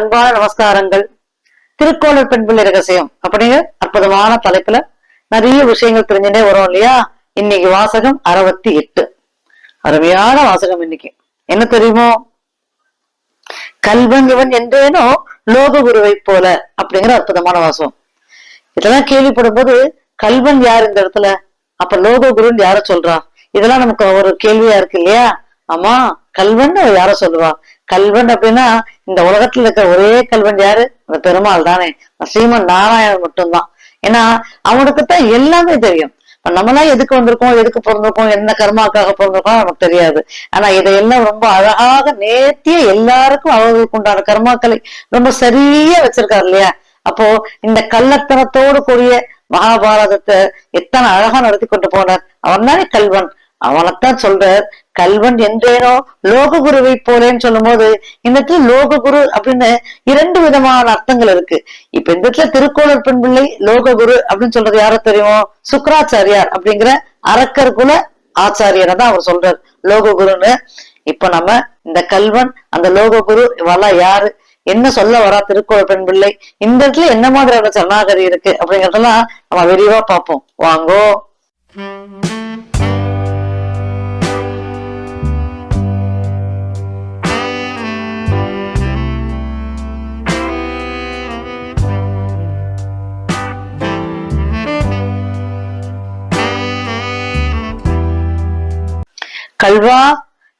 அன்பான நமஸ்காரங்கள். திருக்கோளர் பெண்பிள்ளை ரகசியம் அப்படிங்கிற அற்புதமான தலைப்புல நிறைய விஷயங்கள் தெரிஞ்சுட்டே வரும் இல்லையா? இன்னைக்கு வாசகம் அறுபத்தி எட்டு. அருமையான வாசகம் இன்னைக்கு. என்ன தெரியுமோ? கல்வன் இவன் என்றேனோ லோக குருவை போல அப்படிங்கிற அற்புதமான வாசகம். இதெல்லாம் கேள்விப்படும் போது கல்வன் யார் இந்த இடத்துல? அப்ப லோக குருன்னு யார சொல்றா? இதெல்லாம் நமக்கு ஒரு கேள்வியா இருக்கு இல்லையா? ஆமா கல்வன் யார சொல்லுவா? கல்வன் அப்படின்னா இந்த உலகத்துல இருக்கிற ஒரே கல்வன் யாரு? அந்த பெருமாள் தானே. ஸ்ரீமன் நாராயணன் மட்டும்தான். ஏன்னா அவனுக்கு தான் எல்லாமே தெரியும். இப்ப எதுக்கு வந்திருக்கோம் எதுக்கு பிறந்திருக்கோம் என்ன கர்மாக்காக பிறந்திருக்கோம் நமக்கு தெரியாது. ஆனா இதையெல்லாம் ரொம்ப அழகாக நேர்த்திய எல்லாருக்கும் அவர்களுக்கு உண்டான கர்மாக்களை ரொம்ப சரியா வச்சிருக்காரு இல்லையா? அப்போ இந்த கள்ளத்தனத்தோடு கூடிய மகாபாரதத்தை எத்தனை அழகா நடத்தி கொண்டு போனார். அவன் தானே கல்வன். அவனைத்தான் சொல்றார் கல்வன் என்றேனோ லோககுருவை போலேன்னு சொல்லும் போது இந்த இடத்துல லோககுரு அப்படின்னு இரண்டு விதமான அர்த்தங்கள் இருக்கு. இப்ப இந்த இடத்துல திருக்கோளர் பெண் பிள்ளை லோககுரு அப்படின்னு சொல்றது யார தெரியும்? சுக்கராச்சாரியார் அப்படிங்கிற அரக்கர் குல ஆச்சாரியரை தான் அவர் சொல்றார் லோககுருன்னு. இப்ப நம்ம இந்த கல்வன் அந்த லோக குரு இவெல்லாம் யாரு? என்ன சொல்ல வரா திருக்குறள் பெண் பிள்ளை? இந்த இடத்துல என்ன மாதிரியான சரணாகரி இருக்கு அப்படிங்கறதெல்லாம் நம்ம விரிவா பார்ப்போம். வாங்கோ. கல்வா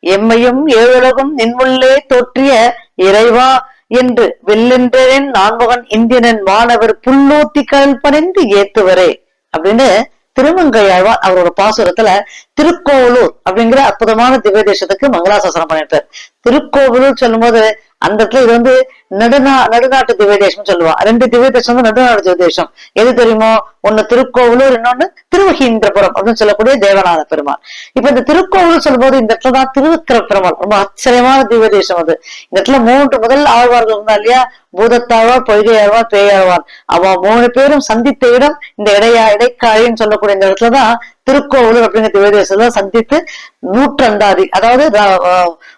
எம்மையும் ஏழுலகும் நின்முள்ளே தோற்றிய இறைவா என்று வெல்லென்றேன் நான்முகன் இந்தியனன் மாணவர் புல்லூத்தி கல்பணிந்து ஏத்துவரே அப்படின்னு திருமங்கையாழ்வார் அவரோட பாசுரத்துல திருக்கோவலூர் அப்படிங்கிற அற்புதமான திவ்ய தேசத்துக்கு மங்களாசாசனம் பண்ணிட்டார் திருக்கோவலூர் சொல்லும்போது அந்த இடத்துல இது வந்து நடுநா நடுநாட்டு திவ்ய தேசம் ரெண்டு திவ்ய தேசம் வந்து நடுநாடு திவ்ய தேசம் எது தெரியுமோ? ஒண்ணு திருக்கோவிலூர் இன்னொன்னு திருவகீந்திரபுரம் அப்படின்னு சொல்லக்கூடிய தேவநாத பெருமாள். இப்ப இந்த திருக்கோவலூர் சொல்லும்போது இந்த இடத்துல தான் திருவிக்கிர பெருமாள். ரொம்ப ஆச்சரியமான திவ்ய தேசம் அது. இந்த இடத்துல மூன்று முதல் ஆழ்வார்கள் இருந்தா இல்லையா? பூதத்தாழ்வார் பொய்கை ஆழ்வார் பேயாழ்வார். அவ மூணு பேரும் சந்தித்த இடம் இந்த இடையா இடைக்காழின்னு சொல்லக்கூடிய இந்த இடத்துலதான் திருக்கோவலூர் அப்படிங்கிற திவ்யதேசத்துல சந்தித்து நூற்றண்டாதி அதாவது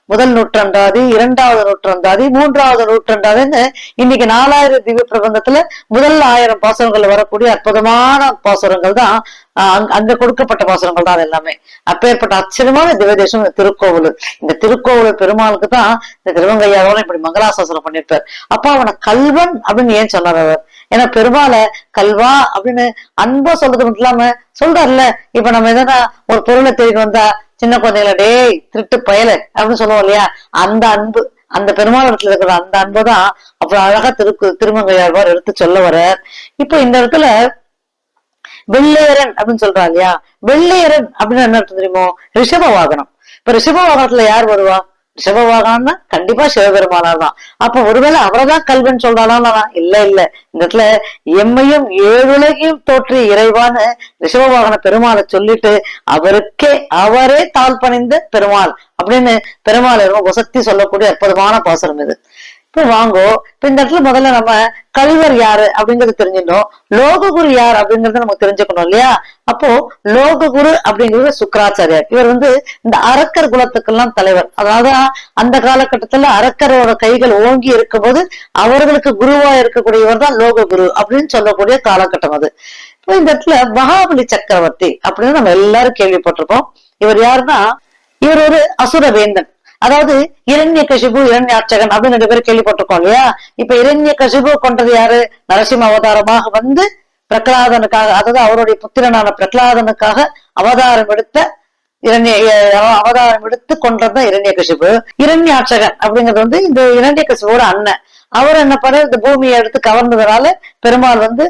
முதல் நூற்றண்டாதி இரண்டாவது நூற்றண்டாதி மூன்றாவது நூற்றண்டாதின்னு இன்னைக்கு நாலாயிரம் திவ்ய பிரபந்தத்துல முதல் ஆயிரம் பாசுரங்கள் வரக்கூடிய அற்புதமான பாசுரங்கள் தான் அங்க- கொடுக்கப்பட்ட வாசனங்கள் தான் அது எல்லாமே அப்பேற்பட்ட அச்சரியமான திவ்யதேசம் இந்த இந்த திருக்கோவலூர் பெருமாளுக்கு தான் இந்த திருவங்கையாரோட இப்படி மங்களாசாசனம் பண்ணிருப்பார் அப்ப அவனை கல்வன் அப்படின்னு ஏன் சொன்னார் அவர்? ஏன்னா பெருமாளை கல்வா அப்படின்னு அன்பா சொல்றது மட்டும் இல்லாம சொல்றாருல்ல இப்ப நம்ம எதனா ஒரு பொருளை தேடி வந்தா சின்ன குழந்தைங்கள டேய் திருட்டு பயல அப்படின்னு சொல்லுவோம் இல்லையா? அந்த அன்பு அந்த பெருமாள் இடத்துல இருக்கிற அந்த அன்புதான் அவ்வளவு அழகா திருக்கு திருமங்கையாழ்வார் எடுத்து சொல்ல வர்றார். இப்ப இந்த இடத்துல வெள்ளையரன் அப்படின்னு சொல்றா இல்லையா? வெள்ளையரன் அப்படின்னு என்ன தெரியுமோ? ரிஷப வாகனம் இப்ப ரிஷப வாகனத்துல யார் வருவா? ரிஷப வாகனம்னா கண்டிப்பா சிவபெருமானார் தான் அப்ப ஒருவேளை அவரதான் கல்வன் சொல்றானா இல்ல இல்ல. இந்த இடத்துல எம்மையும் ஏழுலகையும் தோற்றிய இறைவான்னு ரிஷப வாகன பெருமாளை சொல்லிட்டு அவருக்கே அவரே தாழ் பணிந்த பெருமாள் அப்படின்னு பெருமாள் ரொம்ப சொல்லக்கூடிய அற்புதமான பாசனம் இது. இப்போ வாங்கோ. இப்ப இந்த இடத்துல முதல்ல நம்ம கல்வர் யாரு அப்படிங்கறது தெரிஞ்சிடணும். லோககுரு யார் அப்படிங்கறத நமக்கு தெரிஞ்சுக்கணும் இல்லையா? அப்போ லோககுரு அப்படிங்கிறது சுக்கராச்சாரியார். இவர் வந்து இந்த அரக்கர் குலத்துக்கெல்லாம் தலைவர். அதாவது அந்த காலகட்டத்துல அரக்கரோட கைகள் ஓங்கி இருக்கும்போது அவர்களுக்கு குருவா இருக்கக்கூடியவர் தான் லோககுரு அப்படின்னு சொல்லக்கூடிய காலகட்டம் அது. இப்போ இந்த இடத்துல மகாபலி சக்கரவர்த்தி அப்படின்னு நம்ம எல்லாரும் கேள்விப்பட்டிருப்போம். இவர் யாருன்னா இவர் ஒரு அசுரவேந்தன். அதாவது இரண்ய கசிபு இரண்யாட்சகன் அப்படின்னு ரெண்டு பேரும் கேள்விப்பட்டிருக்கோம் இல்லையா? இப்ப இரண்ய கசிபு கொண்டது யாரு? நரசிம்ம அவதாரமாக வந்து பிரகலாதனுக்காக அதாவது அவருடைய புத்திரனான பிரகலாதனுக்காக அவதாரம் எடுத்த இரண்ய அவதாரம் எடுத்து கொண்டதுதான் இரண்ய கசிபு இரண்யாட்சகன் அப்படிங்கிறது வந்து இந்த இரண்ய கசிபோட அண்ணன். அவர் என்ன பண்ண இந்த பூமியை எடுத்து கவர்ந்ததுனால பெருமாள் வந்து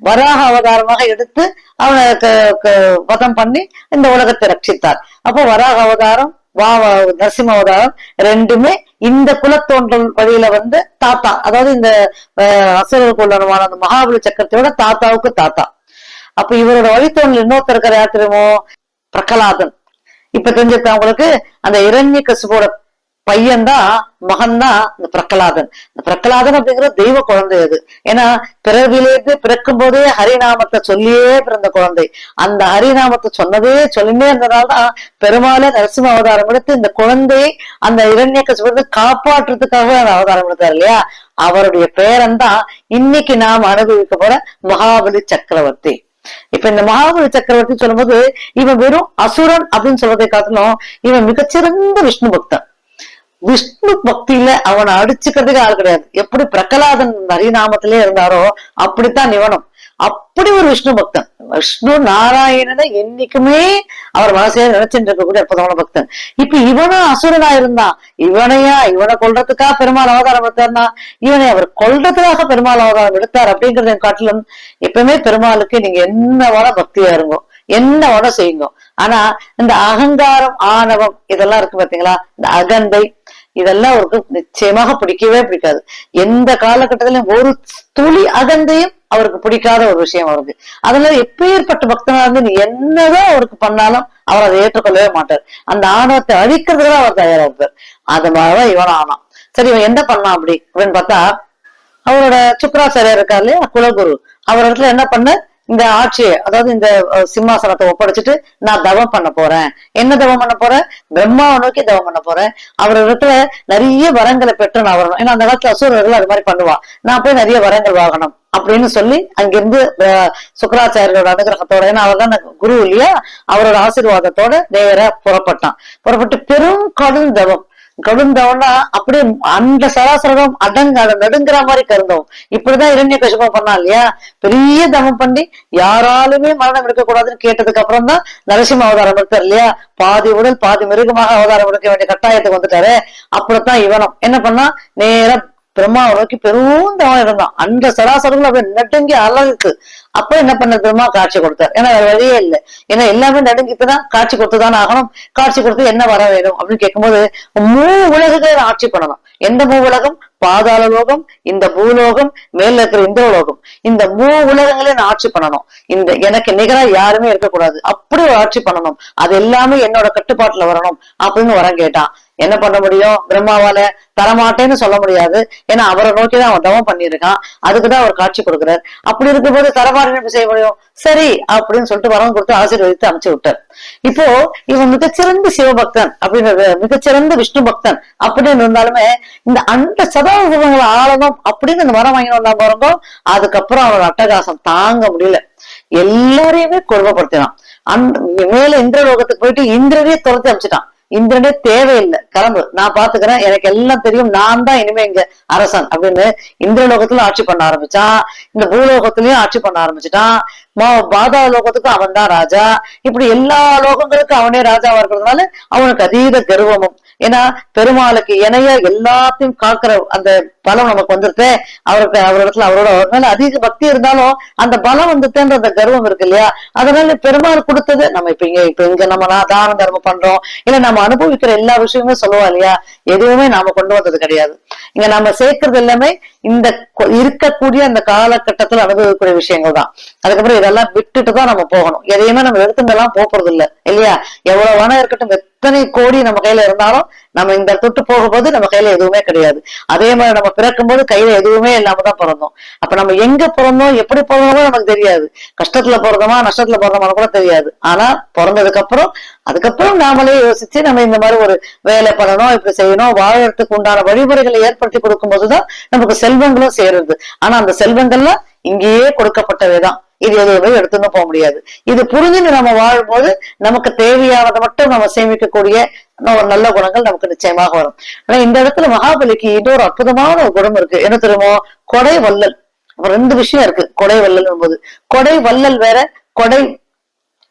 வராக அவதாரமாக எடுத்து அவனை க- வதம் பண்ணி இந்த உலகத்தை ரட்சித்தார். அப்போ வராக அவதாரம் வா வா- நரசிம்ம அவதாரம் ரெண்டுமே இந்த குலத்தோன்றல் வழியில வந்து தாத்தா அதாவது இந்த அஹ், கொள்ளனமான அந்த மகாபலி சக்கரத்தோட தாத்தாவுக்கு தாத்தா. அப்ப இவரோட வழித்தோன்றல் இன்னொருத்தருக்கிற யாத்திரமோ பிரகலாதன். இப்ப தெரிஞ்சிருக்க அவங்களுக்கு அந்த இரண்ய கசுபோட பையன்தான் மகன்தான் இந்த பிரகலாதன். இந்த பிரகலாதன் அப்படிங்கிற தெய்வ குழந்தை அது. ஏன்னா பிறவிலேருந்து பிறக்கும் போதே ஹரிநாமத்தை சொல்லியே பிறந்த குழந்தை. அந்த ஹரிநாமத்தை சொன்னதே சொல்லினே இருந்ததால்தான் பெருமாளே நரசிம்ம அவதாரம் எடுத்து இந்த குழந்தையை அந்த இரண்ய கசுபத்தை காப்பாற்றுறதுக்காக அந்த அவதாரம் எடுத்தார் இல்லையா? அவருடைய பேரன் தான் இன்னைக்கு நாம் அனுபவிக்க போற மகாபலி சக்கரவர்த்தி. இப்ப இந்த மகாபலி சக்கரவர்த்தி சொல்லும்போது இவன் வெறும் அசுரன் அப்படின்னு சொல்றதை காட்டிலும் இவன் மிகச்சிறந்த விஷ்ணு பக்தன். விஷ்ணு பக்தியில அவனை அடிச்சுக்கிறதுக்கு ஆள் கிடையாது. எப்படி பிரகலாதன் ஹரிநாமத்திலே இருந்தாரோ அப்படித்தான் நிவனம் அப்படி ஒரு விஷ்ணு பக்தன். விஷ்ணு நாராயணனை என்னைக்குமே அவர் மனசே நினைச்சுட்டு இருக்கக்கூடிய அற்புதமான பக்தன். இப்ப இவனும் அசுரனா இருந்தான் இவனையா இவனை கொள்றதுக்காக பெருமாள் அவதாரம் எடுத்தார்னா இவனை அவர் கொல்றதுக்காக பெருமாள் அவதாரம் எடுத்தார் அப்படிங்கறத காட்டிலும் எப்பவுமே பெருமாளுக்கு நீங்க என்ன பக்தியா இருங்கோ என்ன வட செய்யுங்க. ஆனா இந்த அகங்காரம் ஆணவம் இதெல்லாம் இருக்கு பாத்தீங்களா? இந்த அகந்தை இதெல்லாம் அவருக்கு நிச்சயமாக பிடிக்கவே பிடிக்காது. எந்த காலகட்டத்திலும் ஒரு துளி அகந்தையும் அவருக்கு பிடிக்காத ஒரு விஷயம் அவருக்கு. அதனால எப்பேற்பட்ட பக்தனா இருந்து நீ என்னதான் அவருக்கு பண்ணாலும் அவர் அதை ஏற்றுக்கொள்ளவே மாட்டார். அந்த ஆணவத்தை அழிக்கிறதுக்கு அவர் தயாரா இருப்பார். அது மாதிரிதான் இவன் ஆனான். சரி இவன் என்ன பண்ணான் அப்படி அப்படின்னு பார்த்தா அவரோட சுக்கராச்சாரியார் இருக்காரு இல்லையா? குலகுரு. அவர் இடத்துல என்ன பண்ண இந்த ஆட்சியை அதாவது இந்த சிம்மாசனத்தை ஒப்படைச்சிட்டு நான் தவம் பண்ண போறேன். என்ன தவம் பண்ண போறேன்? பிரம்மாவை நோக்கி தவம் பண்ண போறேன். அவர் இடத்துல நிறைய வரங்களை பெற்று நான் வரணும். ஏன்னா அந்த காலத்துல அசுரர்கள் அது மாதிரி பண்ணுவா. நான் போய் நிறைய வரங்கள் வாங்கணும் அப்படின்னு சொல்லி அங்கிருந்து சுக்கராச்சாரியரோட அனுகிரகத்தோட ஏன்னா அவர் தான் குரு இல்லையா? அவரோட ஆசீர்வாதத்தோட நேரா புறப்பட்டான். புறப்பட்டு பெரும் கடும் தவம். கவிழ்ந்தவனா அப்படியே அந்த சராசரம் அடங்க அதை மாதிரி கருந்தோம் இப்படிதான் இரண்ய கஷபம் பண்ணா இல்லையா? பெரிய தமம் பண்ணி யாராலுமே மரணம் எடுக்கக்கூடாதுன்னு கேட்டதுக்கு அப்புறம் தான் நரசிம்ம அவதாரம் எடுத்தார் இல்லையா? பாதி உடல் பாதி மிருகமாக அவதாரம் எடுக்க வேண்டிய கட்டாயத்துக்கு வந்துட்டாரு. அப்படித்தான் இவனும். என்ன பண்ணா நேரம் பிரம்மாவுக்கு நோக்கி பெரும் தவம் இருந்தான். அந்த சராசரங்கள் அப்படியே நடுங்கி அலகுக்கு அப்ப என்ன பண்ண பிரம்மா காட்சி கொடுத்தார். ஏன்னா வேற வழியே இல்லை. ஏன்னா எல்லாமே நடுங்கிட்டுதான் காட்சி கொடுத்துதான் ஆகணும். காட்சி கொடுத்து என்ன வர வேணும் அப்படின்னு கேட்கும்போது மூ உலகத்தை ஆட்சி பண்ணணும். எந்த மூ உலகம்? பாதாள லோகம் இந்த பூலோகம் மேல இருக்கிற இந்திரலோகம் இந்த மூ உலகங்களே நான் ஆட்சி பண்ணணும். இந்த எனக்கு நிகரா யாருமே இருக்கக்கூடாது. அப்படி ஒரு ஆட்சி பண்ணணும். அது எல்லாமே என்னோட கட்டுப்பாட்டுல வரணும் அப்படின்னு வரம் கேட்டான். என்ன பண்ண முடியும்? பிரம்மாவால தரமாட்டேன்னு சொல்ல முடியாது. ஏன்னா அவரை நோக்கிதான் அவன் தவம் பண்ணியிருக்கான். அதுக்குதான் அவர் காட்சி கொடுக்குறாரு. அப்படி இருக்கும்போது தரமாட்டேன்னு செய்ய முடியும்? சரி அப்படின்னு சொல்லிட்டு வரம் கொடுத்து ஆசீர்வதித்து அமைச்சு விட்டார். இப்போ இவன் மிகச்சிறந்த சிவபக்தன் அப்படின்றது மிகச்சிறந்த விஷ்ணு பக்தன் அப்படின்னு இருந்தாலுமே இந்த அந்த சதாயுகங்களை ஆளணும் அப்படின்னு இந்த மரம் வாங்கி வந்தா பாருங்க அதுக்கப்புறம் அவனோட அட்டகாசம் தாங்க முடியல. எல்லாரையுமே கொடுமைப்படுத்தினான் அந்த மேல இந்திரலோகத்துக்கு போயிட்டு இந்திரனையே துரத்தி அமைச்சிட்டான் இந்திரனே தேவையில்லை. கிளம்பு. நான் பாத்துக்கிறேன். எனக்கு எல்லாம் தெரியும். நான் தான் இனிமே இங்க அரசன் அப்படின்னு இந்திரலோகத்துல ஆட்சி பண்ண ஆரம்பிச்சான். இந்த பூலோகத்திலயும் ஆட்சி பண்ண ஆரம்பிச்சிட்டான். பாதா லோகத்துக்கு அவன் தான் ராஜா. இப்படி எல்லா லோகங்களுக்கும் அவனே ராஜாவா இருக்கிறதுனால அவனுக்கு அதீத கர்வமும். ஏன்னா பெருமாளுக்கு இணைய எல்லாத்தையும் காக்குற அந்த பலம் நமக்கு வந்துருத்தே அவருக்கு அவரிடத்துல அவரோட அவர் மேல அதிக பக்தி இருந்தாலும் அந்த பலம் வந்துட்டேன்ற அந்த கர்வம் இருக்கு இல்லையா? அதனால பெருமாள் கொடுத்தது நம்ம இப்ப இங்க இப்ப இங்க நம்ம நா- தான தர்மம் பண்றோம். இல்ல நம்ம அனுபவிக்கிற எல்லா விஷயமும் சொல்லுவா இல்லையா? எதுவுமே நாம கொண்டு வந்தது கிடையாது. இங்க நம்ம சேர்க்கறது எல்லாமே இந்த இருக்கக்கூடிய அந்த காலகட்டத்துல அனுபவிக்கக்கூடிய விஷயங்கள் தான் அதுக்கப்புறம் இதெல்லாம் விட்டுட்டு தான் நம்ம போகணும். எதையுமே நம்ம எடுத்துட்டெல்லாம் போறது இல்ல இல்லையா? எவ்வளவு வேணா இருக்கட்டும் எத்தனை கோடி நம்ம கையில இருந்தாலும் நம்ம இந்த தொட்டு போகும்போது நம்ம கையில எதுவுமே கிடையாது. அதே மாதிரி நம்ம பிறக்கும் போது கையில எதுவுமே இல்லாம தான் பிறந்தோம். அப்ப நம்ம எங்க பிறந்தோம் எப்படி பிறந்தோமோ நமக்கு தெரியாது. கஷ்டத்துல பிறந்தோமா நஷ்டத்துல பிறந்தோமா கூட தெரியாது. ஆனா பிறந்ததுக்கு அப்புறம் அதுக்கப்புறம் நாமளே யோசிச்சு நம்ம இந்த மாதிரி ஒரு வேலை பண்ணணும் இப்படி செய்யணும் வாழறதுக்கு உண்டான வழிமுறைகளை ஏற்படுத்தி கொடுக்கும் போதுதான் நமக்கு செல்வங்களும் சேருது. ஆனா அந்த செல்வங்கள்லாம் இங்கேயே கொடுக்கப்பட்டவைதான். இது எதுவுமே எடுத்துன்னு போக முடியாது. இது புரிஞ்சுன்னு நம்ம வாழும்போது நமக்கு தேவையானதை மட்டும் நம்ம சேமிக்கக்கூடிய ஒரு நல்ல குணங்கள் நமக்கு நிச்சயமாக வரும். ஆனா இந்த இடத்துல மகாபலிக்கு இன்னொரு அற்புதமான ஒரு குணம் இருக்கு. என்ன தெரியுமோ? கொடை வள்ளல். ரெண்டு விஷயம் இருக்கு. கொடை வல்லல் போது கொடை வல்லல் வேற கொடை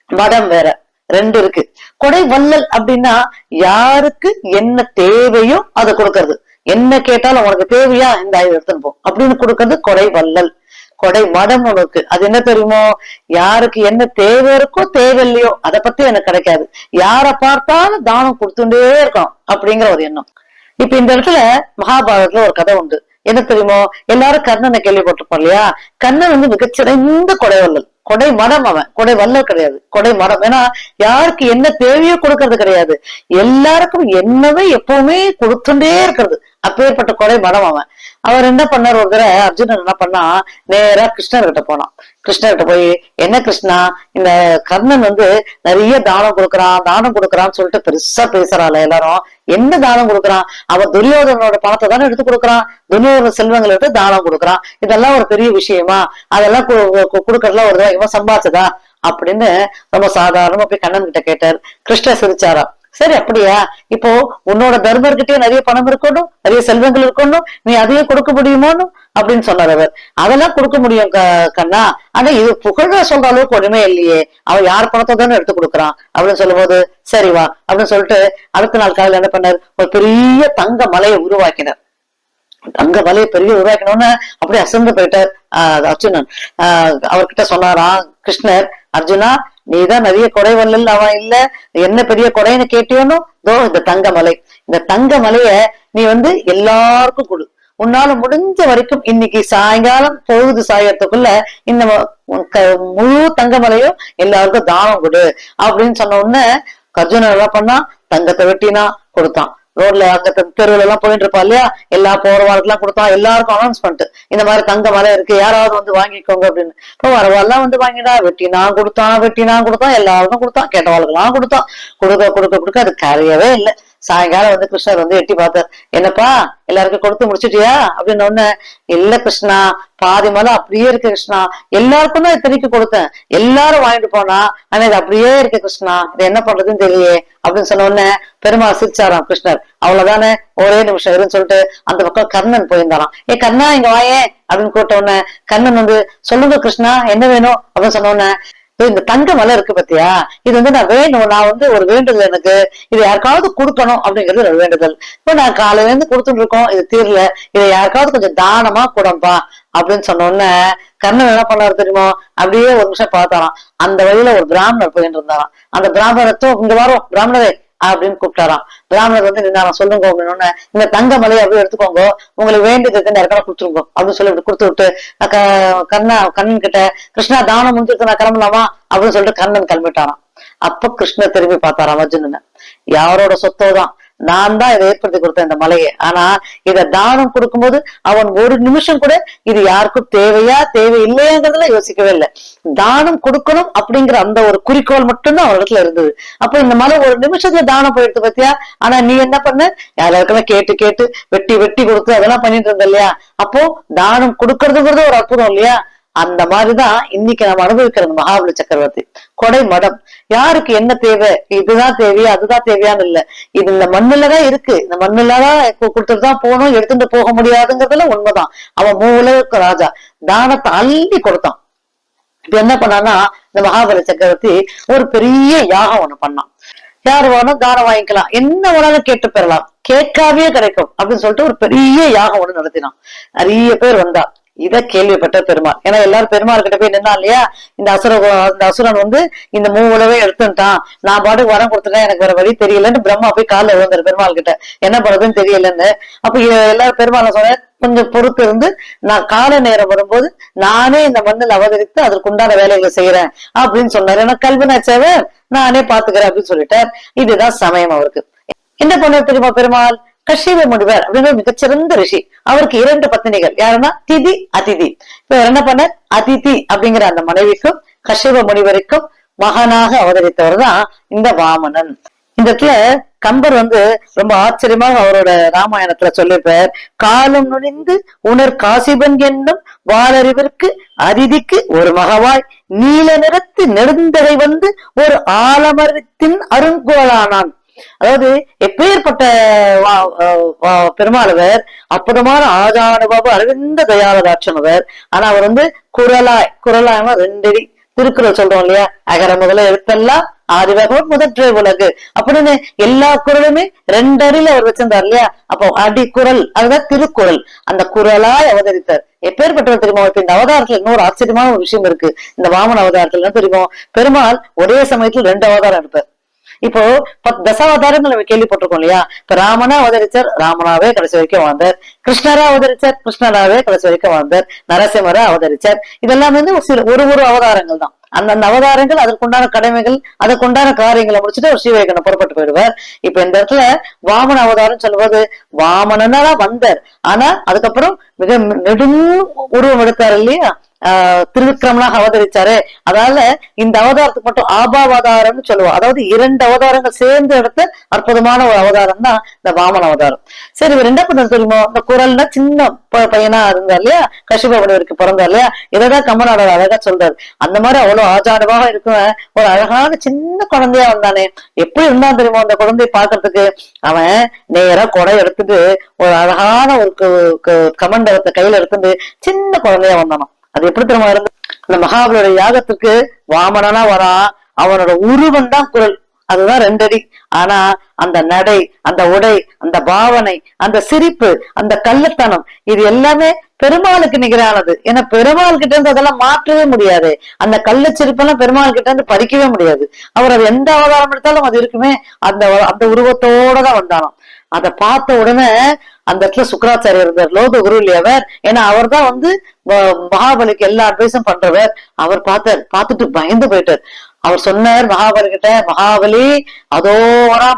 மடம் வேற. ரெண்டு இருக்கு. கொடை வள்ளல் அப்படின்னா யாருக்கு என்ன தேவையோ அதை கொடுக்கறது. என்ன கேட்டாலும் உனக்கு தேவையா? இந்த ஆய்வு எடுத்துன்னு போ. அப்படின்னு கொடுக்கறது கொடை வள்ளல். கொடை மடம் உனக்கு அது என்ன தெரியுமோ? யாருக்கு என்ன தேவை இருக்கோ தேவை இல்லையோ அதை பத்தி எனக்கு கிடைக்காது. யாரை பார்த்தாலும் தானம் கொடுத்துட்டே இருக்கணும் அப்படிங்கிற ஒரு எண்ணம். இப்ப இந்த இடத்துல மகாபாரதத்துல ஒரு கதை உண்டு. என்ன தெரியுமோ? எல்லாரும் கர்ணனை கேள்விப்பட்டிருப்போம் இல்லையா? கண்ணன் வந்து மிகச்சிறந்த கொடைவல்லல் கொடை மடம் அவன். கொடை வல்லல் கிடையாது. கொடை மரம் ஏன்னா யாருக்கு என்ன தேவையோ கொடுக்கறது கிடையாது. எல்லாருக்கும் என்னவே எப்பவுமே கொடுத்துட்டே இருக்கிறது. அப்பேற்பட்ட கொடை மனம் அவன். அவர் என்ன பண்ணார் ஒரு தடவை? அர்ஜுனன் என்ன பண்ணா நேரா கிருஷ்ணர்கிட்ட போனான். கிருஷ்ணர்கிட்ட போய் என்ன கிருஷ்ணா இந்த கர்ணன் வந்து நிறைய தானம் கொடுக்கறான் தானம் கொடுக்கறான்னு சொல்லிட்டு பெருசா பேசுறாள் எல்லாரும். என்ன தானம் கொடுக்கறான்? அவன் துரியோதனோட பணத்தை தானே எடுத்து கொடுக்கறான். துரியோதன செல்வங்களை எடுத்து தானம் கொடுக்கறான். இதெல்லாம் ஒரு பெரிய விஷயமா? அதெல்லாம் கு- கு- கொடுக்கறதுலாம் ஒரு இவன் சம்பாதிச்சதா? அப்படின்னு ரொம்ப சாதாரணமா போய் கண்ணன் கிட்ட கேட்டார். கிருஷ்ண சிரிச்சாராம். சரி அப்படியா? இப்போ உன்னோட தர்மர்கிட்டயே நிறைய பணம் இருக்கணும் நிறைய செல்வங்கள் இருக்கணும் நீ அதையே கொடுக்க முடியுமோன்னு அப்படின்னு சொன்னார் அவர். அதெல்லாம் கொடுக்க முடியும் க- கண்ணா. ஆனா இது புகழ சொல்ற அளவுக்கு ஒண்ணுமே இல்லையே. அவன் யார் பணத்தை தானே எடுத்து கொடுக்குறான்? அப்படின்னு சொல்லும்போது சரி வா அப்படின்னு சொல்லிட்டு அடுத்த நாள் காலையில் என்ன பண்ணார்? ஒரு பெரிய தங்க மலையை உருவாக்கினார். தங்க மலையை பெரிய உருவாக்கணும்னு அப்படியே அசந்து போயிட்டார் ஆஹ் அர்ஜுனன். ஆஹ் அவர்கிட்ட சொன்னாராம் கிருஷ்ணர் அர்ஜுனா நீதான் நிறைய கொடை அவன் இல்ல என்ன பெரிய குறைன்னு கேட்டியோனோ? தோ இந்த தங்க மலை இந்த தங்க மலைய நீ வந்து எல்லாருக்கும் கொடு. உன்னால முடிஞ்ச வரைக்கும் இன்னைக்கு சாயங்காலம் பொழுது சாயறதுக்குள்ள இந்த க- முழு தங்கமலையும் எல்லாருக்கும் தானம் கொடு. அப்படின்னு சொன்ன உடனே அர்ஜுனன் என்ன பண்ணா தங்கத்தை வெட்டினா கொடுத்தான். ரோட்ல அங்க தெருவுல எல்லாம் போயிட்டு இருப்பா இல்லையா? எல்லா போறவாளுக்கு எல்லாம் கொடுத்தான் எல்லாருக்கும் அனௌன்ஸ்மெண்ட் இந்த மாதிரி தங்க மலை இருக்கு யாராவது வந்து வாங்கிக்கோங்க அப்படின்னு. இப்போ வரவாள்லாம் வந்து வாங்கிடா நான் கொடுத்தான் வெட்டி நான் கொடுத்தான் எல்லாருக்கும் கொடுத்தான் கேட்டவாளுக்கெல்லாம் கொடுத்தான் கொடுக்க கொடுக்க கொடுக்க அது கரையவே இல்லை. சாயங்காலம் வந்து கிருஷ்ணர் வந்து எட்டி பார்த்தார். என்னப்பா எல்லாருக்கும் கொடுத்து முடிச்சிட்டியா? அப்படின்னு ஒண்ணு இல்ல கிருஷ்ணா பாதி மலை அப்படியே இருக்கு கிருஷ்ணா. எல்லாருக்கும் தான் இத்தனைக்கு கொடுத்தேன். எல்லாரும் வாங்கிட்டு போனா ஆனா இது அப்படியே இருக்கு கிருஷ்ணா. இது என்ன பண்றதுன்னு தெரியலையே. அப்படின்னு சொன்ன உடனே பெருமாள் சிரிச்சாராம் கிருஷ்ணர். அவ்வளவுதானே? ஒரே நிமிஷம் இருன்னு சொல்லிட்டு அந்த பக்கம் கர்ணன் போயிருந்தாராம். ஏ கர்ணா இங்க வாயே அப்படின்னு கூப்பிட்ட உடனே கர்ணன் வந்து சொல்லுங்க கிருஷ்ணா என்ன வேணும்? அப்படின்னு சொன்ன உடனே இந்த தங்க மலை இருக்கு பாத்தியா? இது வந்து நான் வேணும். நான் வந்து ஒரு வேண்டுதல் எனக்கு. இது யாருக்காவது கொடுக்கணும் அப்படிங்கிறது ஒரு வேண்டுதல். இப்போ நான் காலையில இருந்து கொடுத்துட்டு இருக்கோம். இது தீரல. இதை யாருக்காவது கொஞ்சம் தானமா கொடுப்பா அப்படின்னு சொன்ன உடனே கர்ணன் என்ன பண்ணாரு தெரியுமோ? அப்படியே ஒரு நிமிஷம் பார்த்தாராம். அந்த வழியில ஒரு பிராமணர் போயிட்டு இருந்தாராம். அந்த பிராமணத்தும் இங்க வரும் பிராமணரே அப்படின்னு கூப்பிட்டாராம். பிராமணர் வந்து நின்னாராம் சொல்லுங்க அப்படின்னு இந்த தங்க மலையை அப்படியே எடுத்துக்கோங்க. உங்களுக்கு வேண்டியது யாருக்கா கொடுத்துருங்க அப்படின்னு சொல்லி இப்படி கொடுத்து விட்டு கண்ணா கண்ணன் கிட்ட கிருஷ்ணா தானம் முடிஞ்சிருக்கு நான் கிளம்பலாமா? அப்படின்னு சொல்லிட்டு கண்ணன் கிளம்பிட்டாராம். அப்ப கிருஷ்ண திரும்பி பார்த்தாராம் அர்ஜுனன். யாரோட சொத்தோ தான் நான் தான் இதை ஏற்படுத்தி கொடுத்தேன் இந்த மலையை. ஆனா இத தானம் கொடுக்கும்போது அவன் ஒரு நிமிஷம் கூட இது யாருக்கும் தேவையா தேவை இல்லையாங்கிறதுல யோசிக்கவே இல்லை. தானம் கொடுக்கணும் அப்படிங்கிற அந்த ஒரு குறிக்கோள் மட்டும்தான் அவரிடத்துல இருந்தது. அப்ப இந்த மலை ஒரு நிமிஷத்துல தானம் போயிடுது பத்தியா? ஆனா நீ என்ன பண்ண? யாருக்கெல்லாம் கேட்டு கேட்டு வெட்டி வெட்டி கொடுத்து அதெல்லாம் பண்ணிட்டு இருந்த இல்லையா? அப்போ தானம் கொடுக்கறதுங்கிறது ஒரு அற்புதம் இல்லையா? அந்த மாதிரிதான் இன்னைக்கு நம்ம அனுபவிக்கிறது மகாபலி சக்கரவர்த்தி. கொடை மடம். யாருக்கு என்ன தேவை? இதுதான் தேவையா? அதுதான் தேவையான்னு இல்ல. இது இந்த மண்ணுலதான் இருக்கு. இந்த மண்ணிலதான் கொடுத்துட்டு தான் போகணும். எடுத்துட்டு போக முடியாதுங்கிறதுல உண்மைதான். அவன் மூலருக்கு ராஜா. தானத்தை அள்ளி கொடுத்தான். இப்ப என்ன பண்ணான்னா இந்த மகாபலி சக்கரவர்த்தி ஒரு பெரிய யாகம் ஒண்ணு பண்ணான். யார் வேணும் தானம் வாங்கிக்கலாம். என்ன வேணாலும் கேட்டு பெறலாம். கேட்காவே கிடைக்கும் அப்படின்னு சொல்லிட்டு ஒரு பெரிய யாகம் ஒண்ணு நடத்தினான். நிறைய பேர் வந்தா. இத கேள்விப்பட்ட பெருமாள் ஏன்னா எல்லாரும் பெருமாள் கிட்ட போய் நின்னா இல்லையா? இந்த அசுர இந்த அசுரன் வந்து இந்த மூவுலவே எடுத்துட்டான். நான் பாட்டுக்கு வரம் கொடுத்துட்டேன் எனக்கு வேற வழி தெரியலன்னு பிரம்மா போய் காலில் விழுந்தாரு பெருமாள் கிட்ட என்ன பண்றதுன்னு தெரியலன்னு. அப்ப எல்லாரும் பெருமாள் சொன்னேன் கொஞ்சம் பொறுத்து இருந்து நான் கால நேரம் வரும்போது நானே இந்த மண்ணில் அவதரித்து அதற்கு உண்டான வேலைகளை செய்யறேன் அப்படின்னு சொன்னாரு. ஏன்னா கல்வி சேவை? நானே பாத்துக்கிறேன் அப்படின்னு சொல்லிட்டார். இதுதான் சமயம் அவருக்கு. என்ன பண்ண தெரியுமா பெருமாள்? கஷிவ முனிவர் அப்படின்னு மிகச்சிறந்த ரிஷி. அவருக்கு இரண்டு பத்தினிகள். யாருன்னா? திதி அதிதி. இப்ப என்ன பண்ண அதிதி அப்படிங்கிற அந்த மனைவிக்கும் கஷிவ முனிவருக்கும் மகனாக அவதரித்தவர் தான் இந்த வாமனன். இந்த இடத்துல கம்பர் வந்து ரொம்ப ஆச்சரியமாக அவரோட ராமாயணத்துல சொல்லியிருப்பார் காலம் நுழைந்து உணர் காசிபன் என்னும் வாளறிவிற்கு அதிதிக்கு ஒரு மகவாய். நீல நிறத்து நெடுந்தகை வந்து ஒரு ஆலமரத்தின் அருங்கோளானான். அதாவது எப்பேற்பட்ட பெருமாளவர் அற்புதமான ஆஜானுபாபு அரவிந்த தயாளதாட்சன் அவர் ஆனா அவர் வந்து குரலாய் குரலாய்னா ரெண்டடி திருக்குறள் சொல்றோம் இல்லையா? அகர முதல எழுத்தெல்லாம் ஆதிவகம் முதற்றே உலகு. அப்படின்னு எல்லா குரலுமே ரெண்டடியில அவர் வச்சிருந்தார் இல்லையா? அப்போ அடிக்குறள் அதுதான் திருக்குறள். அந்த குரலாய் அவதரித்தார். எப்பேற்பட்டவர் தெரியுமா? இப்ப இந்த அவதாரத்துல இன்னொரு ஆச்சரியமான ஒரு விஷயம் இருக்கு. இந்த வாமன அவதாரத்துல என்ன தெரியுமா? பெருமாள் ஒரே சமயத்துல ரெண்டு அவதாரம் எடுப்பார். இப்போ பத்து தசாவதாரங்கள் நம்ம கேள்விப்பட்டிருக்கோம் இல்லையா? இப்ப ராமனா அவதரிச்சார் ராமனாவே கடைசி வரைக்கும் வாழ்ந்தார். கிருஷ்ணரா அவதரிச்சார் கிருஷ்ணராவே கடைசி வரைக்கும் வாழ்ந்தார். நரசிம்மரா அவதரிச்சார். இதெல்லாம் வந்து ஒரு சில ஒரு ஒரு அவதாரங்கள் தான். அந்தந்த அவதாரங்கள் அதற்குண்டான கடமைகள் அதற்குண்டான காரியங்களை முடிச்சுட்டு ஒரு ஸ்ரீவைகனை புறப்பட்டு போயிடுவார். இப்ப இந்த இடத்துல வாமன அவதாரம் சொல்லும்போது வாமனனா வந்தார். ஆனா அதுக்கப்புறம் மிக நெடும் உருவம் எடுத்தார் இல்லையா? திருவிக்ரமனாக அவதரிச்சாரு. அதனால இந்த அவதாரத்துக்கு மட்டும் ஆபாவதாரம்னு சொல்லுவோம். அதாவது இரண்டு அவதாரங்கள் சேர்ந்து எடுத்த அற்புதமான ஒரு அவதாரம் தான் இந்த வாமன அவதாரம். சரி இவர் என்ன பண்ண தெரியுமோ? இந்த குரல்னா சின்ன ப- பையனா இருந்தார் இல்லையா? கஷிபவனவருக்கு பிறந்தார் இல்லையா? இதைதான் கமலாடர் அழகா சொல்றாரு. அந்த மாதிரி அவ்வளவு ஆஜானுவாக இருக்கும். ஒரு அழகான சின்ன குழந்தையா வந்தானே. எப்படி இருந்தான் தெரியுமோ அந்த குழந்தைய பாக்குறதுக்கு அவன் நேரா குடை எடுத்துட்டு ஒரு அழகான ஒரு கு- கமண்டலத்தை கையில எடுத்துட்டு சின்ன குழந்தையா வந்தானோ அது எப்படி தெரியுமா இருந்து? அந்த மகாபலியோட யாகத்துக்கு வாமனனா வரான் அவனோட உருவம் தான் குரல். அதுதான் ரெண்டடி ஆனா அந்த நடை அந்த உடை அந்த பாவனை அந்த சிரிப்பு அந்த கள்ளத்தனம் இது எல்லாமே பெருமாளுக்கு நிகரானது. ஏன்னா பெருமாள் கிட்ட இருந்து அதெல்லாம் மாற்றவே முடியாது. அந்த கள்ளச்சிரிப்பெல்லாம் பெருமாள் கிட்ட இருந்து பறிக்கவே முடியாது. அவர் அது எந்த அவதாரம் எடுத்தாலும் அது இருக்குமே அந்த அந்த உருவத்தோட தான் வந்தாலும் அதை பார்த்த உடனே அந்த இடத்துல சுக்கராச்சாரியர் இருந்தார் லோக குரு இல்லையவர் ஏன்னா அவர் தான் வந்து மகாபலிக்கு எல்லா அட்வைஸும் பண்றவர். அவர் பார்த்தார் பார்த்துட்டு பயந்து போயிட்டார். அவர் சொன்னார் மகாபலி கிட்ட மகாபலி அதோ வரா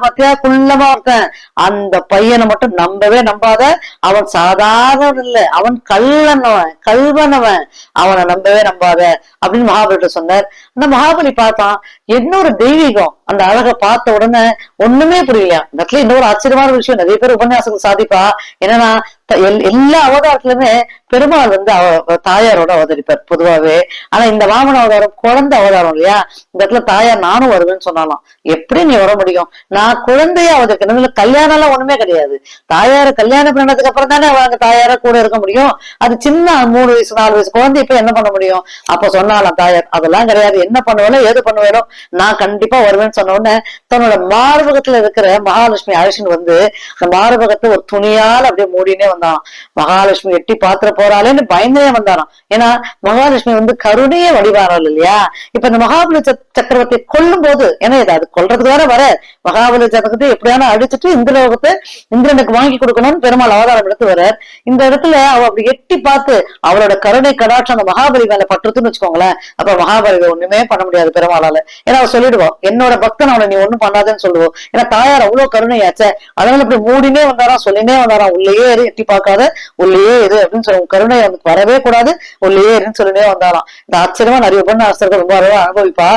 குள்ளமா இருக்கேன். அந்த பையனை மட்டும் நம்பவே நம்பாத அவன் சாதாரண இல்ல. அவன் கல்லனவன் கல்வனவன். அவனை நம்பவே நம்பாத. அப்படின்னு மகாபலிட்ட சொன்னார். அந்த மகாபலி பார்த்தான் என்ன ஒரு தெய்வீகம். அந்த அழகை பார்த்த உடனே ஒண்ணுமே புரியலையா இந்த இடத்துல இன்னொரு ஆச்சரியமான விஷயம். நிறைய பேர் உபன்யாசங்கள் சாதிப்பா. என்னன்னா எல்- எல்லா அவதாரத்துலயுமே பெருமாள் வந்து அவ தாயாரோட அவதரிப்பார் பொதுவாவே. ஆனா இந்த வாமன அவதாரம் குழந்தை அவதாரம் இல்லையா? இந்த இடத்துல தாயார் நானும் வருவேன்னு சொன்னாலாம். எப்படி நீ வர முடியும்? நான் குழந்தையா அவதரிக்கிறதுல கல்யாணம் எல்லாம் ஒண்ணுமே கிடையாது. தாயார கல்யாணம் பண்ணதுக்கு அப்புறம் தானே அவங்க தாயார கூட இருக்க முடியும்? அது சின்ன மூணு வயசு நாலு வயசு குழந்தை இப்ப என்ன பண்ண முடியும்? அப்ப சொன்னாலாம் தாயார் அதெல்லாம் கிடையாது. என்ன பண்ணுவேனோ ஏது பண்ணுவேனோ நான் கண்டிப்பா வருவேன்னு சொன்ன உடனே தன்னோட மார்பகத்துல இருக்கிற மகாலட்சுமி அழைச்சின்னு வந்து அந்த மார்பகத்தை ஒரு துணியால அப்படியே மூடினே வந்தான். மகாலட்சுமி எட்டி பாத்திர போறாளேன்னு பயந்தே வந்தாராம். ஏன்னா மகாலட்சுமி வந்து கருணைய வழிவாராள் இல்லையா? இப்ப இந்த மகாபலி சக்கரவர்த்தி சக்கரவர்த்தியை கொல்லும் போது ஏன்னா இது அது கொல்றதுக்கு வேற வர? மகாபலி சக்கரவர்த்தி எப்படியான அடிச்சுட்டு இந்திரலோகத்தை இந்திரனுக்கு வாங்கி கொடுக்கணும்னு பெருமாள் அவதாரம் எடுத்து வர்றார். இந்த இடத்துல அவ அப்படி எட்டி பார்த்து அவளோட கருணை கடாட்சம் அந்த மகாபலி மேல பட்டுருதுன்னு வச்சுக்கோங்களேன். அப்ப மகாபலி ஒண்ணு ஒண்ணுமே பண்ண முடியாது பெருமாளால. ஏன்னா அவ சொல்லிடுவோம் என்னோட பக்தன் அவனை நீ ஒண்ணும் பண்ணாதேன்னு சொல்லுவோம். ஏன்னா தாயார் அவ்வளவு கருணையாச்சே. அதனால இப்படி மூடினே வந்தாராம் சொல்லினே வந்தாராம் உள்ளேயே இரு எட்டி பார்க்காத. உள்ளேயே இரு அப்படின்னு சொல்லுவோம். கருணை அவனுக்கு வரவே கூடாது. உள்ளேயே இருன்னு சொல்லினே வந்தாராம். இந்த ஆச்சரியமா நிறைய பொண்ணு அரசர்கள் ரொம்ப அனுபவிப்பா.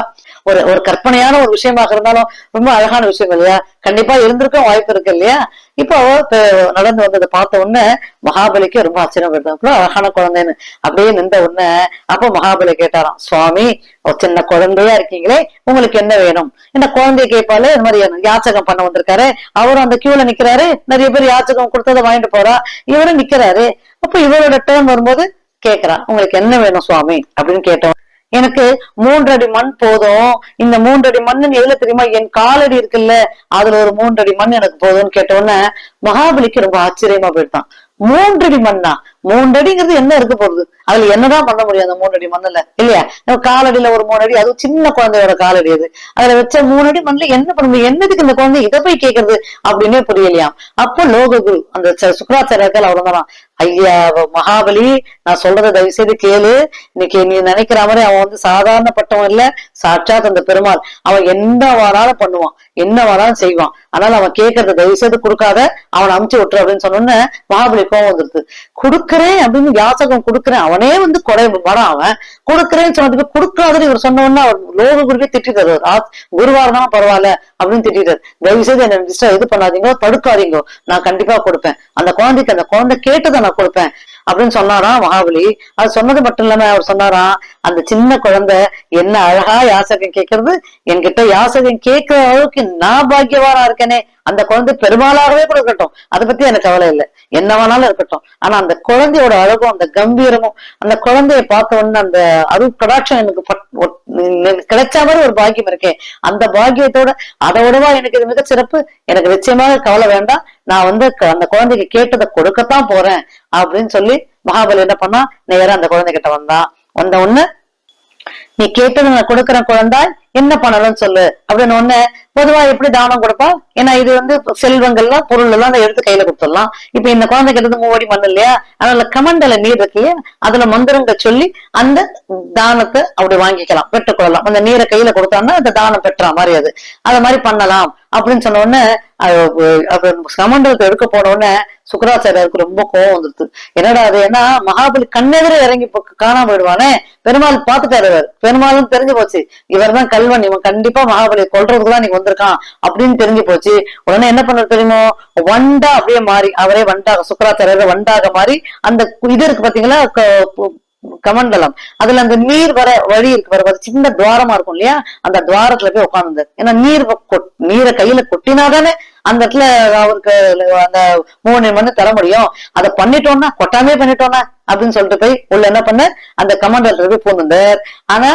ஒரு ஒரு கற்பனையான ஒரு விஷயமாக இருந்தாலும் ரொம்ப அழகான விஷயம் இல்லையா? கண்டிப்பா இருந்திருக்க வாய்ப்பு இருக்கு இல்லையா? இப்போ நடந்து வந்ததை பார்த்த உடனே மகாபலிக்கு ரொம்ப ஆச்சரியம் வருது. அழகான குழந்தைன்னு. அப்படியே நின்ற உடனே அப்போ மகாபலி கேட்டாராம் சுவாமி ஒரு சின்ன குழந்தையா இருக்கீங்களே உங்களுக்கு என்ன வேணும்? இந்த குழந்தைய கேட்பாலே இந்த மாதிரி யாச்சகம் பண்ண வந்திருக்காரு. அவரும் அந்த கியூல நிக்கிறாரு. நிறைய பேர் யாச்சகம் கொடுத்ததை வாங்கிட்டு போறா. இவரும் நிக்கிறாரு. அப்ப இவரோட டேர்ன் வரும்போது கேக்குறான் உங்களுக்கு என்ன வேணும் சுவாமி? அப்படின்னு கேட்டோம். எனக்கு மூன்றடி மண் போதும். இந்த மூன்றடி மண் எதுல தெரியுமா? என் காலடி இருக்குல்ல அதுல ஒரு மூன்றடி மண் எனக்கு போதும்னு கேட்ட உடனே மகாபலிக்கு ரொம்ப ஆச்சரியமா போயிட்டான். மூன்றடி மண்ணா? மூன்றடிங்கிறது என்ன இருக்க போறது? அதுல என்னதான் பண்ண முடியும் அந்த மூன்றடி மண்ணுல? இல்லையா? நம்ம காலடியில ஒரு மூணு அடி அதுவும் சின்ன குழந்தையோட காலடி அது. அதுல வச்ச அடி மண்ணுல என்ன பண்ண முடியும்? என்னதுக்கு இந்த குழந்தை இதை போய் கேட்கறது அப்படின்னே புரியலையாம் அப்போ லோக குரு அந்த ச- அவர் வந்தான் ஐயா மகாபலி நான் சொல்றதை தயவு செய்து கேளு. இன்னைக்கு நீ நினைக்கிற மாதிரி அவன் வந்து சாதாரணப்பட்டவன் இல்ல. சாட்சாத் அந்த பெருமாள். அவன் என்ன வாராலும் பண்ணுவான். என்ன வாராலும் செய்வான். அதனால அவன் கேட்கறத தயவு செய்து கொடுக்காத. அவனை அமுச்சு விட்டுரு அப்படின்னு சொன்னோன்னு மகாபலி கோவம் வந்துருது. கொடுக்குறேன் அப்படின்னு யாசகம் கொடுக்குறேன். அவனே வந்து கொடை வரான் அவன். கொடுக்குறேன்னு சொன்னதுக்கு கொடுக்காதுன்னு இவர் சொன்ன உடனே அவர் லோக குருவே திட்டிருக்காரு ஆ- குருவா இருந்தாலும் பரவாயில்ல அப்படின்னு திட்டிருக்காரு தயவு செய்து என்ன டிஸ்டர்ப் இது பண்ணாதீங்க. தடுக்காதீங்க நான் கண்டிப்பா கொடுப்பேன். அந்த குழந்தைக்கு அந்த குழந்தை கேட்டதை நான் கொடுப்பேன். அப்படின்னு சொன்னாராம் மகாபலி. அது சொன்னது மட்டும் இல்லாம அவர் சொன்னாராம் அந்த சின்ன குழந்தை என்ன அழகா யாசகம் கேட்கறது? என்கிட்ட யாசகம் கேட்கிற அளவுக்கு நான் பாக்கியவானா இருக்கேனே. அந்த குழந்தை பெருமாளாகவே கூட இருக்கட்டும். அதை பத்தி எனக்கு கவலை இல்லை. என்ன வேணாலும் இருக்கட்டும். ஆனா அந்த குழந்தையோட அழகும் அந்த கம்பீரமும் அந்த குழந்தைய பார்த்த உடனே அந்த அருள் கடாட்சம் எனக்கு பட்- ஒட்- கிடைச்ச மாதிரி ஒரு பாக்கியம் இருக்கேன் அந்த பாக்கியத்தோட அதோடவா எனக்கு இது மிக சிறப்பு. எனக்கு நிச்சயமாக கவலை வேண்டாம். நான் வந்து அந்த குழந்தைக்கு கேட்டதை கொடுக்கத்தான் போறேன் அப்படின்னு சொல்லி மகாபலி என்ன பண்ணா நேரா அந்த குழந்தைகிட்ட வந்தான் வந்த உடனே நீ கேட்டது நான் கொடுக்கறேன் குழந்தாய் என்ன பண்ணணும்னு சொல்லு. அப்படின்னு ஒண்ணு பொதுவா எப்படி தானம் கொடுப்பா? ஏன்னா இது வந்து செல்வங்கள்லாம் பொருள் எல்லாம் அதை எடுத்து கையில கொடுத்துடலாம். இப்ப இந்த குழந்தை கிட்ட மூவடி மண் இல்லையா? அதனால கமண்டல நீர் இருக்கு அதுல மந்திரங்க சொல்லி அந்த தானத்தை அப்படி வாங்கிக்கலாம். பெற்றுக்கொள்ளலாம். அந்த நீரை கையில கொடுத்தோம்னா அந்த தானம் பெற்றா மாதிரி அது. அது மாதிரி பண்ணலாம். அப்படின்னு சொன்ன உடனே சமண்டலத்தை எடுக்க போன உடனே சுக்கராச்சாரியாருக்கு ரொம்ப கோபம் வந்துருது. என்னடா அது ஏன்னா மகாபலி கண்ணெதிர இறங்கி போ- காணாம போயிடுவானே? பெருமாள் பார்த்துட்டாரு இவர். பெருமாளும் தெரிஞ்சு போச்சு. இவர் தான் கல்வன் இவன் கண்டிப்பா மகாபலியை கொல்றதுக்கு தான் நீங்க வந்திருக்கான் அப்படின்னு தெரிஞ்சு போச்சு. உடனே என்ன பண்ண தெரியுமோ? வண்டா அப்படியே மாறி அவரே வண்டாக சுக்கராச்சாரியர் வண்டாக மாறி அந்த இது இருக்கு பாத்தீங்களா? கமண்டலம். அதுல அந்த நீர் வர வழி இருக்கு வர சின்ன துவாரமா இருக்கும் இல்லையா? அந்த துவாரத்துல போய் உட்காந்துருந்தார் ஏன்னா நீர் நீரை கையில கொட்டினாதானே அந்த இடத்துல அவருக்கு அந்த மூணு மணி தர முடியும். அதை பண்ணிட்டோம்னா கொட்டாமே பண்ணிட்டோம்னா அப்படின்னு சொல்லிட்டு போய் உள்ள என்ன பண்ண? அந்த கமண்டலத்துல போய் பூந்துந்தார் ஆனா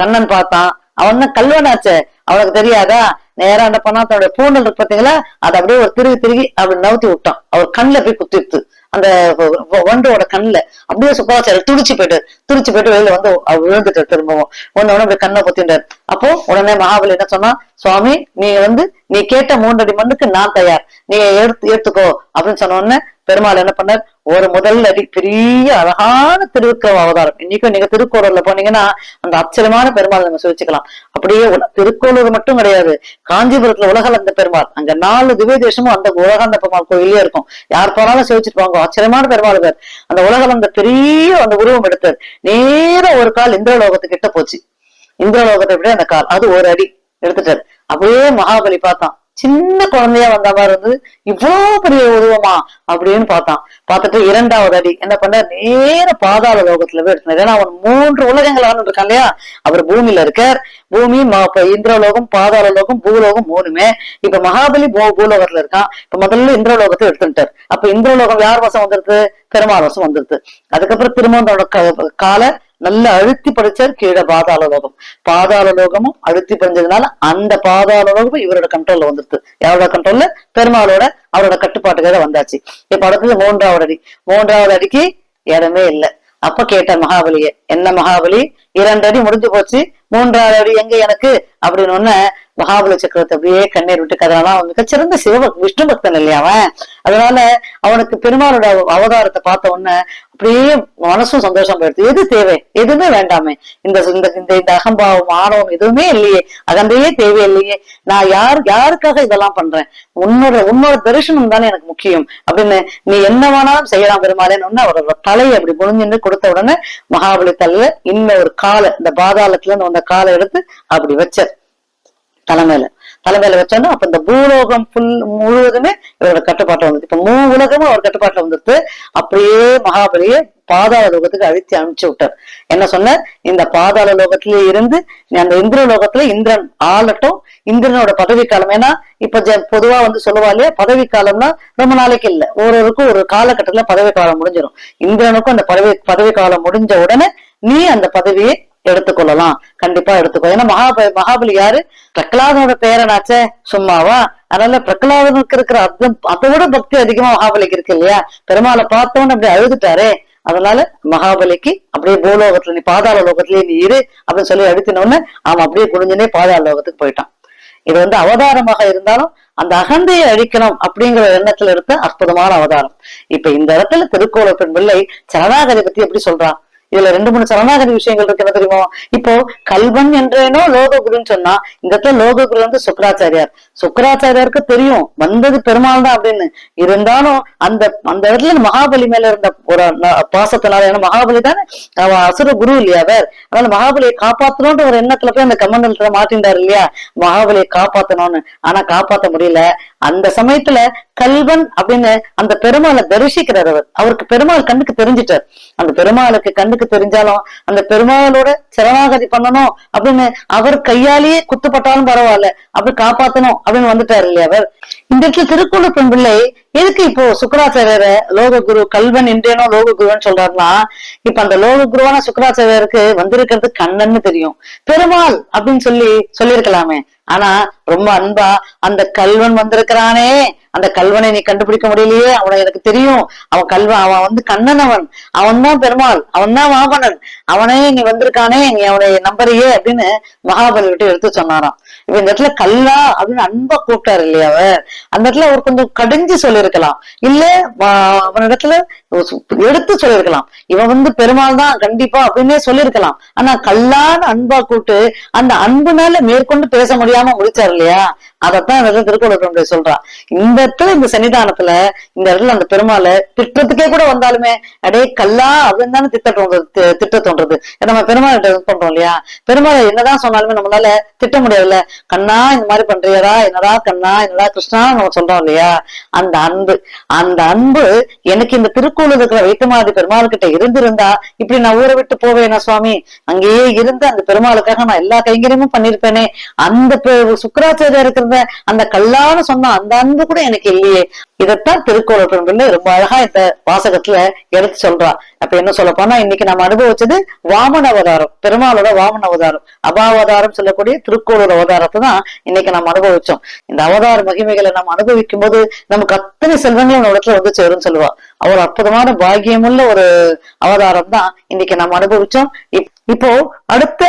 கண்ணன் பார்த்தான். அவன் தான் கல்வனாச்சே? அவனுக்கு தெரியாதா? நேரா என்ன பண்ணா தன்னுடைய பூண்டல் இருக்கு பாத்தீங்களா? அதை அப்படியே ஒரு திருகி திருகி அப்படி நவுத்தி விட்டான். அவர் கண்ணில் போய் குத்திடுத்து அந்த ஒன்றோட வண்டோட கண்ணுல அப்படியே சுப்பராச்சாரியர் துடிச்சு போயிட்டு துடிச்சு போயிட்டு வெளியில வந்து அவர் விழுந்துட்டு திரும்பவும். ஒன்னு உடனே கண்ணை குத்திட்டார் அப்போ உடனே மகாபலி என்ன சொன்னா சுவாமி நீ வந்து நீ கேட்ட மூன்றடி மண்ணுக்கு நான் தயார். நீ எடுத்து எடுத்துக்கோ. அப்படின்னு சொன்ன உடனே பெருமாள் என்ன பண்ணார்? ஒரு முதல் அடி பெரிய அழகான திருவிக்கிரம அவதாரம். இன்னைக்கும் நீங்க திருக்கோளூர்ல போனீங்கன்னா அந்த அச்சரியமான பெருமாள் நம்ம சுவிச்சுக்கலாம். அப்படியே திருக்கோளூர் மட்டும் கிடையாது. காஞ்சிபுரத்துல உலகளந்த பெருமாள். அங்க நாலு திவ்ய தேசமும் அந்த உலகளந்த பெருமாள் கோயிலே இருக்கும். யார் போனாலும் சேவிச்சிருப்பாங்க ஆச்சரியமான பெருமாள் பேர் அந்த உலகளந்த பெரிய அந்த உருவம் எடுத்தார் நேரா ஒரு கால் இந்திரலோகத்துக்கிட்ட போச்சு. இந்திரலோகத்தை விட அந்த கால் அது ஒரு அடி எடுத்துட்டாரு. அப்படியே மகாபலி பார்த்தான் சின்ன குழந்தையா வந்த மாதிரி இருந்தது இவ்வளவு பெரிய உருவமா அப்படின்னு பார்த்தான். பார்த்துட்டு இரண்டாவது அடி என்ன பண்ண? நேர பாதாள லோகத்துல போய் எடுத்தார் ஏன்னா அவன் மூன்று உலகங்கள் ஆண்டு இருக்கான் இல்லையா? அவர் பூமியில இருக்கார். பூமி ம- இந்திரலோகம் பாதாள லோகம் பூலோகம் மூணுமே. இப்ப மகாபலி பூலோகத்துல இருக்கான். இப்ப முதல்ல இந்திரலோகத்தை எடுத்துட்டார். அப்ப இந்திரலோகம் யார் வசம் வந்துருது? பெருமாள் வசம் வந்துருது. அதுக்கப்புறம் திரும்ப கால க- நல்லா அழுத்தி படிச்சார் கீழே பாதாள லோகம். பாதாள லோகமும் அழுத்தி படிஞ்சதுனால அந்த பாதாள லோகமும் இவரோட கண்ட்ரோல்ல வந்துருது. யாரோட கண்ட்ரோல்ல பெருமாளோட அவரோட கட்டுப்பாட்டுக்காக வந்தாச்சு. இப்ப அடுத்தது மூன்றாவது அடி. மூன்றாவது அடிக்கு இடமே இல்லை. அப்ப கேட்ட மகாபலிய என்ன மகாபலி? இரண்டு அடி முடிஞ்சு போச்சு. மூன்றாவது அடி எங்க எனக்கு? அப்படின்னு ஒன்னு மகாபலி சக்கரத்தை அப்படியே கண்ணீர் விட்டு கதனாலாம் அவன் மிகச்சிறந்த சிவ விஷ்ணு பக்தன் இல்லையா அவன்? அதனால அவனுக்கு பெருமாளோட அவதாரத்தை பார்த்த உடனே அப்படியே மனசும் சந்தோஷம் போயிடுது. எது தேவை? எதுவுமே வேண்டாமே. இந்த இந்த இந்த அகம்பாவம் ஆணவம் எதுவுமே இல்லையே. அகந்தையே தேவையில்லையே. நான் யார் யாருக்காக இதெல்லாம் பண்றேன்? உன்னோட உன்னோட தரிசனம் தானே எனக்கு முக்கியம். அப்படின்னு நீ என்ன வேணாலும் செய்யலாம் பெருமாளேன்னு உடனே அவரோட தலையை அப்படி புரிஞ்சுன்னு கொடுத்த உடனே மகாபலி தலையில இன்னும் ஒரு காலை இந்த பாதாளத்துல இருந்து வந்த காலை எடுத்து அப்படி வச்சார். தலைமையில தலைமையில வச்சோன்னா அப்ப இந்த பூலோகம் புல் முழுவதுமே இவரோட கட்டுப்பாட்டை வந்தது. இப்ப மூ உலகமும் அவர் கட்டுப்பாட்டுல வந்துட்டு அப்படியே மகாபலியை பாதாள லோகத்துக்கு அழித்து அனுப்பிச்சு விட்டார். என்ன சொன்ன இந்த பாதாள லோகத்திலே இருந்து நீ அந்த இந்திர லோகத்துல இந்திரன் ஆளட்டும். இந்திரனோட பதவி காலம் ஏன்னா இப்ப பொதுவா வந்து சொல்லுவா இல்லையா? பதவி காலம்னா ரொம்ப நாளைக்கு இல்ல. ஒருவருக்கும் ஒரு காலகட்டத்துல பதவி காலம் முடிஞ்சிடும் இந்திரனுக்கும் அந்த பதவி பதவி காலம் முடிஞ்ச உடனே நீ அந்த பதவியை எடுத்துக்கொள்ளலாம். கண்டிப்பா எடுத்துக்கோ ஏன்னா மகாபலி மகாபலி யாரு? பிரகலாதனோட பேரனாச்சே சும்மாவா? அதனால பிரகலாதனுக்கு இருக்கிற அர்த்தம் அதை விட பக்தி அதிகமா மகாபலிக்கு இருக்கு இல்லையா? பெருமாளை பார்த்தோன்னு அப்படி அழுதுட்டாரே. அதனால மகாபலிக்கு அப்படியே பூலோகத்துல நீ பாதாள லோகத்திலேயே நீ இரு அப்படின்னு சொல்லி அழுத்தினோடனே அவன் அப்படியே குடிஞ்சனே பாதாள லோகத்துக்கு போயிட்டான். இது வந்து அவதாரமாக இருந்தாலும் அந்த அகந்தையை அழிக்கணும் அப்படிங்கிற எண்ணத்துல எடுத்த அற்புதமான அவதாரம். இப்ப இந்த இடத்துல திருக்கோள பெண் பிள்ளை சரணாகதி பத்தி எப்படி சொல்றான் இதுல ரெண்டு மூணு சரணாகதி விஷயங்கள் இருக்கு என்ன தெரியுமோ? இப்போ கல்வன் என்றேனோ லோக குருன்னு சொன்னா இந்த இடத்துல லோக குரு வந்து சுக்கராச்சாரியார். சுக்கராச்சாரியாருக்கு தெரியும் வந்தது பெருமாள் தான் அப்படின்னு. இருந்தாலும் அந்த அந்த இடத்துல மகாபலி மேல இருந்த ஒரு பாசத்தினால ஏன்னா மகாபலி தானே? அசுர குரு இல்லையா அவர் அதனால மகாபலியை காப்பாத்தணும்ன்ற ஒரு எண்ணத்துல போய் அந்த கமண்டலத்துல மாட்டின்றாரு இல்லையா? மகாபலியை காப்பாத்தணும்னு. ஆனா காப்பாத்த முடியல. அந்த சமயத்துல கல்வன் அப்படின்னு அந்த பெருமாளை தரிசிக்கிறார் அவர். அவருக்கு பெருமாள் கண்ணுக்கு தெரிஞ்சிட்டார். அந்த பெருமாளுக்கு கண்ணுக்கு தெரிஞ்சாலும் அந்த பெருமாளோட சரணாகதி பண்ணணும் அப்படின்னு அவர் கையாலேயே குத்துப்பட்டாலும் பரவாயில்ல. அப்படி காப்பாத்தணும் அப்படின்னு வந்துட்டாரு இல்லையா அவர்? இந்த இடத்துல திருக்குறள் பெண் பிள்ளை எதுக்கு இப்போ சுக்கராச்சாரியர லோக குரு கல்வன் என்றேனோ லோக குருன்னு சொல்றாருன்னா இப்ப அந்த லோக குருவான சுக்கராச்சாரியருக்கு வந்திருக்கிறது கண்ணன்னு தெரியும். பெருமாள் அப்படின்னு சொல்லி சொல்லியிருக்கலாமே. ஆனா ரொம்ப அன்பா அந்த கல்வன் வந்திருக்கிறானே. அந்த கல்வனை நீ கண்டுபிடிக்க முடியலையே? அவனை எனக்கு தெரியும். அவன் கல்வன் அவன் வந்து கண்ணன் அவன் அவன் தான் பெருமாள். அவன் தான் வாமனன் அவனே நீ வந்திருக்கானே நீ அவனை நம்பறியே அப்படின்னு மகாபலி விட்டு எடுத்து சொன்னாராம். இப்ப இந்த இடத்துல கல்லா அப்படின்னு அன்பா கூப்பிட்டாரு இல்லையா அவர்? அந்த இடத்துல அவர் கொஞ்சம் கடிஞ்சு சொல்லியிருக்கலாம். இல்ல வா- அவனிடத்துல எடுத்து சொல்லியிருக்கலாம். இவன் வந்து பெருமாள் தான் கண்டிப்பா அப்படின்னே சொல்லியிருக்கலாம். ஆனா கல்லான்னு அன்பா கூப்பிட்டு அந்த அன்புனால மேற்கொண்டு பேச முடியாம முடிச்சாரு இல்லையா? அதத்தான் இந்த இடத்துல திருக்குறள் சொல்றான். இந்த இடத்துல இந்த சன்னிதானத்துல இந்த இடத்துல அந்த பெருமாளை திட்டத்துக்கே கூட வந்தாலுமே அடே கல்லா அப்படின்னு தானே திட்ட தோன்றது திட்ட தோன்றது. நம்ம பெருமாள் பண்றோம் இல்லையா? பெருமாளை என்னதான் சொன்னாலுமே நம்மளால திட்ட முடியாதுல்ல. கண்ணா இந்த மாதிரி பண்றியடா என்னடா கண்ணா என்னடா கிருஷ்ணா நம்ம சொல்றோம் இல்லையா? அந்த அன்பு. அந்த அன்பு எனக்கு இந்த திருக்கோவில் இருக்கிற வைத்தமாதி பெருமாள் கிட்ட இருந்திருந்தா இப்படி நான் ஊரை விட்டு போவேனா சுவாமி? அங்கேயே இருந்து அந்த பெருமாளுக்காக நான் எல்லா கைங்கரியமும் பண்ணிருப்பேனே அந்த சுக்கராச்சாரியா இருக்கிறது அந்த அந்த கல்லான சொன்ன அந்த அன்பு கூட எனக்கு இல்லையே. இதைத்தான் திருக்கோள பெரும்பிள்ளை ரொம்ப அழகா இந்த வாசகத்துல எடுத்து சொல்றா. அப்ப என்ன சொல்ல போனா இன்னைக்கு நம்ம அனுபவிச்சது வாமன அவதாரம் பெருமாளோட வாமன அவதாரம். அபாவதாரம் சொல்லக்கூடிய திருக்கோளோட அவதாரத்தை தான் இன்னைக்கு நம்ம அனுபவிச்சோம். இந்த அவதார மகிமைகளை நம்ம அனுபவிக்கும் போது நமக்கு அத்தனை செல்வங்களும் நம்ம இடத்துல வந்து சேரும்னு சொல்லுவா. அவ்வளவு அற்புதமான பாகியமுள்ள ஒரு அவதாரம் தான் இன்னைக்கு நம்ம அனுபவிச்சோம். இப்போ அடுத்த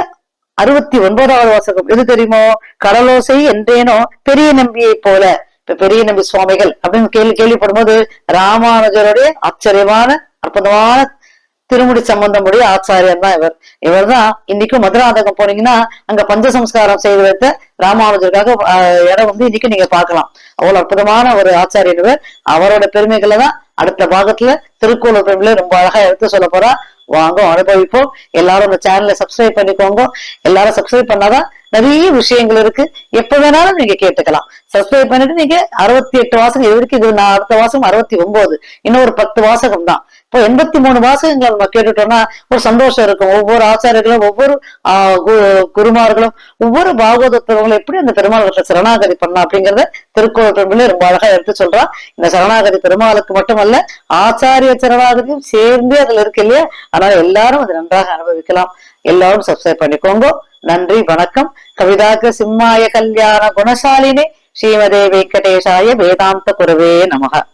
அறுபத்தி ஒன்பதாவது வாசகம். எது தெரியுமோ? கடலோசை என்றேனோ பெரிய நம்பியை போல. இப்ப பெரிய நம்பி சுவாமிகள் அப்படின்னு கேள்வி கேள்விப்படும் ராமானுஜருடைய ஆச்சரியமான அற்புதமான திருமுடி சம்பந்தமுடைய ஆச்சாரியன் தான் இவர். இவர்தான் இன்னைக்கும் மதுராந்தகம் போனீங்கன்னா அங்க பஞ்சசம்ஸ்காரம் செய்து வைத்த ராமானுஜருக்காக இடம் வந்து இன்னைக்கு நீங்க பார்க்கலாம். அவ்வளவு அற்புதமான ஒரு ஆச்சாரியன் இவர். அவரோட பெருமைகளை தான் அடுத்த பாகத்துல திருக்கோளூர் பெருமையில ரொம்ப அழகா எடுத்து சொல்ல போறா. வாங்க அனுபவிப்போம் எல்லாரும் அந்த சேனலை சப்ஸ்கிரைப் பண்ணிக்கோங்க. எல்லாரும் சப்ஸ்கிரைப் பண்ணாதான் நிறைய விஷயங்கள் இருக்கு. எப்ப வேணாலும் நீங்க கேட்டுக்கலாம். சப்ஸ்கிரைப் பண்ணிட்டு நீங்க அறுபத்தி எட்டு வாசகம் இது வரைக்கும் இது நான் அடுத்த வாசகம் அறுபத்தி ஒன்பது. இன்னும் ஒரு பத்து வாசகம் தான். இப்போ எண்பத்தி மூணு மாசங்களை நம்ம கேட்டுட்டோம்னா ஒரு சந்தோஷம் இருக்கும். ஒவ்வொரு ஆச்சாரியர்களும் ஒவ்வொரு ஆஹ் கு- குருமார்களும் ஒவ்வொரு பாகவதத்தவர்களும் எப்படி அந்த பெருமாள் சரணாகதி பண்ணலாம் அப்படிங்கறத திருக்கோள் ரொம்ப அழகா எடுத்து சொல்றான். இந்த சரணாகதி பெருமாளுக்கு மட்டுமல்ல ஆச்சாரிய சரணாகதியும் சேர்ந்தே அதுல இருக்கு இல்லையா? அதனால எல்லாரும் அதை நன்றாக அனுபவிக்கலாம். எல்லாரும் சப்ஸ்கிரைப் பண்ணிக்கோங்க. நன்றி வணக்கம். கவிதாக்கு சிம்மாய கல்யாண குணசாலினே ஸ்ரீமதே வெங்கடேசாய வேதாந்த குருவே நமகா.